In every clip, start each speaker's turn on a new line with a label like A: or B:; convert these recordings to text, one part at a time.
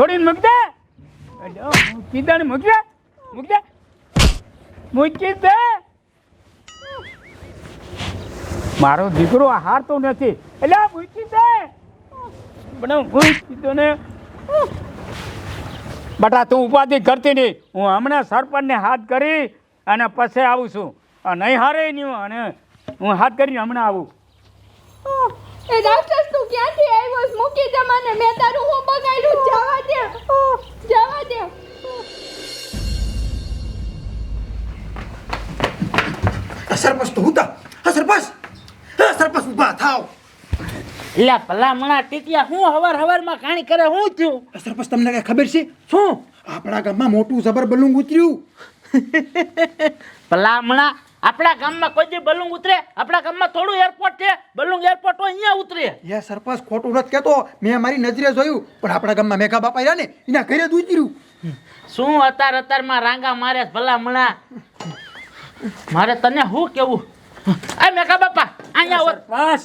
A: છોડીને મૂક દે અલ્યા, મૂકી દે મૂક દે મૂક દે. મારો દીકરો હારતો નથી. એટલે મૂકી દે. પણ મૂકી દો ને. બટા તું ઉપાધિ કરતી નહીં. હું હમણાં સરપંચને હાથ કરી અને પછી આવું છું. નહીં હારે નહીં અને હું હાથ કરીને હમણાં આવું.
B: રાક્ષસ તું ક્યાંથી આવ્યો? મૂકી દે મને. મેં તારું હું બગાડ્યું?
C: સરપંચ તો હુતા હા સરપંચ. હા સરપંચ ઊભા થાવ.
D: એટલે ભલામણા ટીટિયા હું હવાર હવારમાં કાણી કરે હું થયું?
C: સરપંચ તમને કઈ ખબર છે?
D: શું?
C: આપણા ગામમાં મોટું જબર બલુંગ ઉતર્યું.
D: ભલામણા આપણા ગામમાં કોઈ દી બલુંગ ઉતરે? આપણા ગામમાં થોડું એરપોર્ટ છે. બલુંગ એરપોર્ટ હોય અહીંયા ઉતરે.
C: એ સરપંચ ખોટું નથી કહેતો. મેં મારી નજરે જોયું પણ આપણા ગામમાં મેઘા બાપા રહ્યા ને એના ઘરે જ ઉતર્યું.
D: શું અતાર અતારમાં રાંગા મારે ભલામણા? મારે તને શું કેવું? આ મેકા બાપા અહીંયા આવો.
A: બસ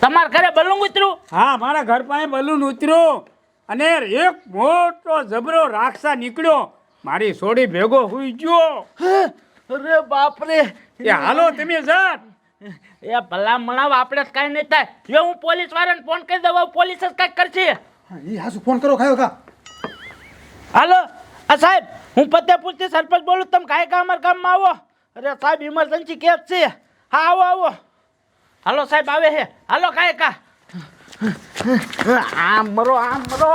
D: તમારા ઘરે બલૂન ઉતર્યું?
A: હા મારા ઘર પાસે બલૂન ઉતર્યું અને એક મોટો જબરો રાક્ષા નીકળ્યો. મારી સોડી ભેગો હુઈ ગયો.
D: અરે બાપરે.
A: એ હાલો તમે જાત
D: એ ભલામણા આપણે જ કાંઈ નહીં થાય. જો હું પોલીસ વાળાને ફોન કરી દઉં પોલીસ જ કંઈક કરશે.
C: એ હાસુ ફોન કરો ખાયો કા
D: હાલો. આ સાહેબ, હું ફતેપુરથી સરપંચ બોલું તમે કાંઈ કામ ગામમાં આવો. અરે સાહેબ ઇમરજન્સી કેસ છે. હા, આવો આવો. હાલો, સાહેબ, આવે છે હાલો, કાંઈ કા. આમ મરો આમ મરો.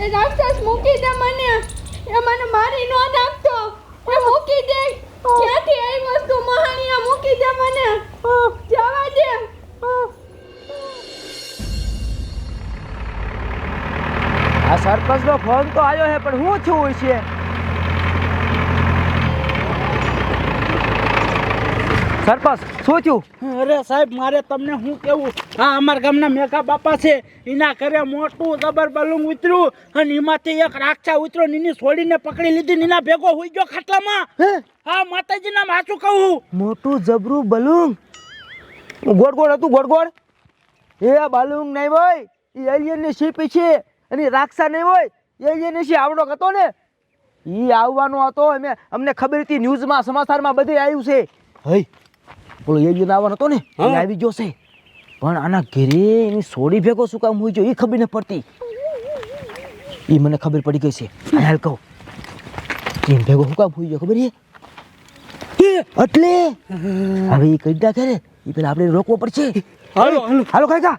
B: એ રાક્ષસ મૂકી દે મને. એ મને મારી નો નાખતો એ મૂકી દે. ક્યાંથી આવ્યો વસ્તુ મહાણીયા મૂકી દે મને.
E: સરપંચનો ફોન તો આવ્યો છે પણ હું છું છે? સરપંચ શું થયું?
D: અરે સાહેબ મારે તમને શું કેવું? આ અમારા ગામના મેઘા બાપા છે. એના ઘરે મોટું જબર બલુંગ ઉતર્યું અને એમાંથી એક રાક્ષા ઉતર્યો નીની છોડીને પકડી લીધી નીના ભેગો હોઈ ગયો ખાટલામાં. હા? માતાજીના માચું કહું
E: મોટું જબરું બલુંગ ગોળ ગોળ હતું ગોળ ગોળ. એ બલુંગ નહીં ભાઈ એ એલિયનની શીપી છે. ઈ રાક્ષા નહીં હોય એલિયનની શી આવડો હતો ને એ આવવાનો હતો. અમે અમને ખબર હતી ન્યૂઝમાં સમાચારમાં બધે આવ્યું છે. હઈ બોલો એ આવવાનો હતો ને એ આવી ગયો છે. પણ આના ઘેરે એની સોડી ભેગો શું કામ હોય એ ખબર ન પડતી. એ મને ખબર પડી ગઈ છે. હાલ કહું એમ ભેગો શું કામ હોય ખબર છે? એટલે? હવે એ કઈ નાખે ખેરે એ પેલા આપણે રોકવો પડશે. હાલો હાલો. કાકા.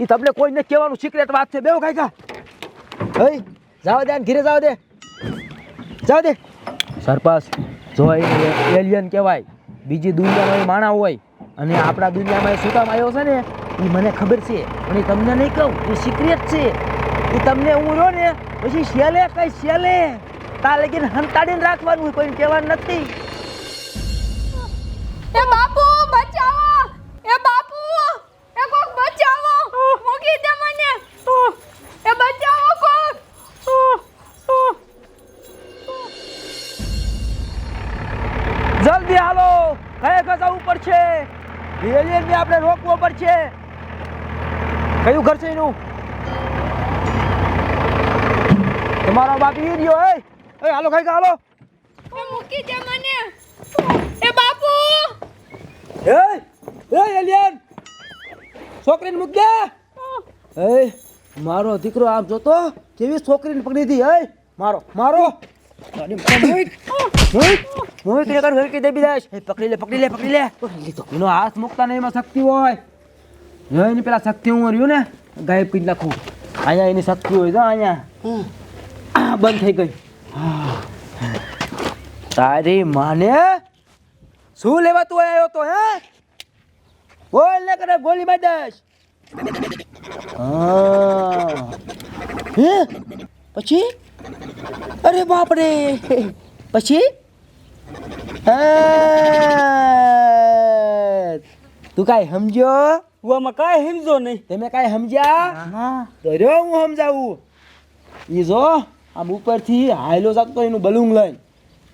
E: એ તમને કોઈને કહેવાનું સિક્રેટ વાત છે. બેવો કાકા. હઈ જાવ દે ઘીરે જાવ દે જાવ દે સરપંચ જો એલિયન કહેવાય બીજી દુનિયામાં માણા હોય અને આપણા દુનિયામાં શું કામ આવ્યો છે ને એ મને ખબર છે પણ એ તમને નહીં કહું એ સિક્રેટ છે. એ તમને હું રહ્યો ને પછી શેલે કઈ શેલે? તા લગીને હંતાડીને રાખવાનું કોઈને કહેવાનું નથી. જલ્દી હાલો. ખરેખર જવું પડશે એલિયનને આપણે રોકવો પડશે. કયું ઘર છે એનું? તમારા બાપ ઈ રહ્યો એ એ હાલો કઈ હાલો.
B: એ મૂકી દે મને. એ બાપુ!
E: એ એ એલિયન? છોકરીને મૂકી દે. એ મારો દીકરો આમ જોતો કેવી છોકરીને પકડી હતી એ મારો મારો. તારી માને શું લેવા તું આવ્યો તો હે બોલ ને કરે ગોલી હા. હે પછી અરે બાપ રે પછી તું કાંઈ સમજ્યો?
D: આમાં કાંઈ સમજો નહીં.
E: તમે કાંઈ સમજ્યા? તો રહ્યો હું સમજાવું. એ જો આમ ઉપરથી હાયલો જાતો એનું બલૂન લઈને.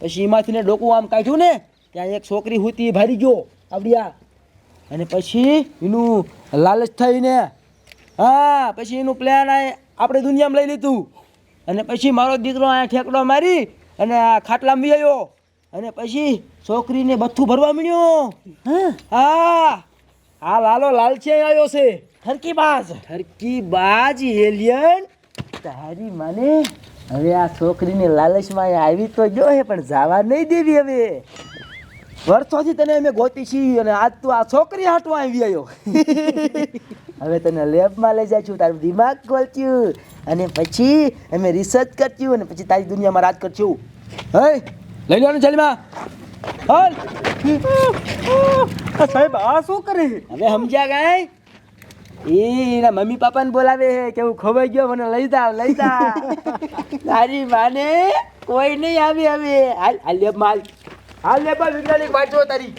E: પછી એમાંથી ને ડોકું આમ કાઢ્યું ને ત્યાં એક છોકરી હુતી એ ભારી ગયો આવડી અને પછી એનું લાલચ થઈને હા પછી એનું પ્લાન આ આપણે દુનિયામાં લઈ લીધું. અને પછી મારો દીકરો અહીંયા ઠેકડો મારી અને આ ખાટલામાં મી આવ્યો અને પછી છોકરીને બથ્થું ભરવા મળ્યો હા. આ લાલો લાલચે આવ્યો છે.
D: ઠરકી બાજ.
E: ઠરકી બાજ એલિયન. તારી માને હવે આ છોકરીને લાલચમાં આવી તો ગયો હે પણ જવા નહીં દેવી હવે. વર્ષોથી તને અમે ગોતી છીએ અને આજ તું આ છોકરી હાટવા આવી આવ્યો હવે તને લેબમાં લઈ જાય છું તારું દિમાગ ખોલચ્યું અને પછી અમે રિસર્ચ કરશું અને પછી તારી દુનિયામાં રાજ કરશું. હે લઈ લેવાનું જલમાં હાલ.
D: સાહેબ આ શું કરે
E: હવે સમજ્યા ગાય એ એના મમ્મી પાપાને બોલાવે છે કે હું ખોવાઈ ગયો મને લઈ જા લઈ જા. તારી માને કોઈ નહીં આવી હવે. હાલ હાલ લેબમાં હાલ. હાલ લેબમાં વિજ્ઞાનિક વાંચો તારી.